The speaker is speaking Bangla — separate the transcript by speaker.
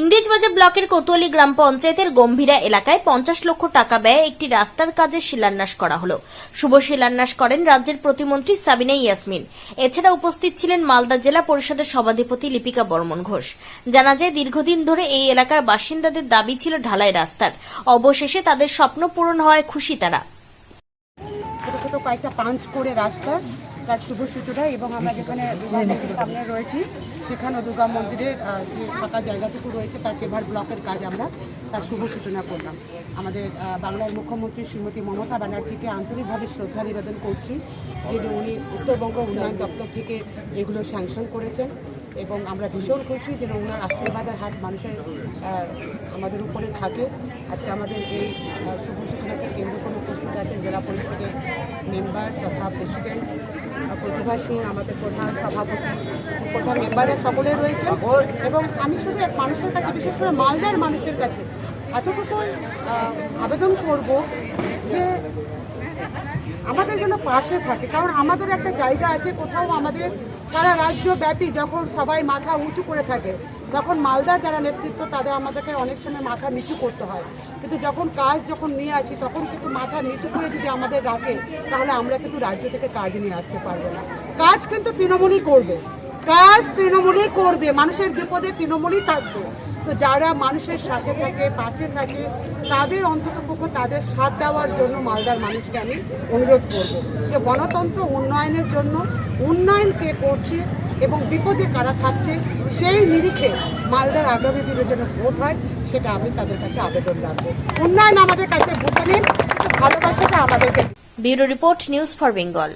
Speaker 1: ইংরেজবাজার ব্লকের কোতোয়ালি গ্রাম পঞ্চায়েতের গম্ভীরা এলাকায় পঞ্চাশ লক্ষ টাকা ব্যয়ে একটি রাস্তার কাজে শিলান্যাস করা হলো। শুভ শিলান্যাস করেন রাজ্যের প্রতিমন্ত্রী সাবিনা ইয়াসমিন। এছাড়া উপস্থিত ছিলেন মালদা জেলা পরিষদের সভাধিপতি লিপিকা বর্মন ঘোষ। জানা যায়, দীর্ঘদিন ধরে এই এলাকার বাসিন্দাদের দাবি ছিল ঢালাই রাস্তার। অবশেষে তাদের স্বপ্ন পূরণ হওয়ায় খুশি তারা।
Speaker 2: ছোট ছোট কয়েকটা পাঞ্চ করে রাস্তা তার শুভ সূচনা এবং আমরা যেখানে দুর্গা মন্দিরের সামনে রয়েছি, সেখানেও দুর্গা মন্দিরের যে ফাঁকা জায়গাটুকু রয়েছে, তার পেভার ব্লকের কাজ আমরা তার শুভ সূচনা করলাম। আমাদের বাংলার মুখ্যমন্ত্রী শ্রীমতী মমতা ব্যানার্জিকে আন্তরিকভাবে শ্রদ্ধা নিবেদন করছি যে উনি উত্তরবঙ্গ উন্নয়ন দপ্তর থেকে এগুলো স্যাংশন করেছেন এবং আমরা ভীষণ খুশি যেন ওনার আশীর্বাদের হাত মানুষের আমাদের উপরে থাকে। আজকে আমাদের এই শুভ সূচনাকে কেন্দ্র করে উপস্থিত আছেন জেলা পরিষদের মেম্বার তথা প্রেসিডেন্ট সিং আমাদের প্রধান সভাপতি, প্রধান মেম্বাররা সকলে রয়েছে এবং আমি শুধু এক মানুষের কাছে, বিশেষ করে মালদার মানুষের কাছে এতটুকু আবেদন করব আমাদের যেন পাশে থাকে, কারণ আমাদের একটা জায়গা আছে কোথাও আমাদের সারা রাজ্য ব্যাপী যখন সবাই মাথা উঁচু করে থাকে, তখন মালদার যারা নেতৃত্ব তাদের আমাদেরকে অনেক সময় মাথা নিচু করতে হয়। কিন্তু যখন কাজ যখন নিয়ে আসি, তখন কিন্তু মাথা নিচু করে যদি আমাদের রাখে, তাহলে আমরা কিন্তু রাজ্য থেকে কাজ নিয়ে আসতে পারব না। কাজ কিন্তু তৃণমূলই করবে। কাজ তৃণমূলই করবে, মানুষের বিপদে তৃণমূলই থাকবে। তো যারা মানুষের সাথে থাকে, পাশে থাকে, তাদের অন্তত পক্ষে তাদের সাথ দেওয়ার জন্য মালদার মানুষকে আমি অনুরোধ করব যে গণতন্ত্র উন্নয়নের জন্য উন্নয়ন কে করছে এবং বিপদে কারা থাকছে, সেই নিরিখে মালদার আগামী দিনের জন্য ভোট হয়, সেটা আমি তাদের কাছে আবেদন রাখব। উন্নয়ন আমাদের কাছে ভোটে নিন, ভালোবাসাটা আমাদেরকে
Speaker 1: bureau report news for Bengal.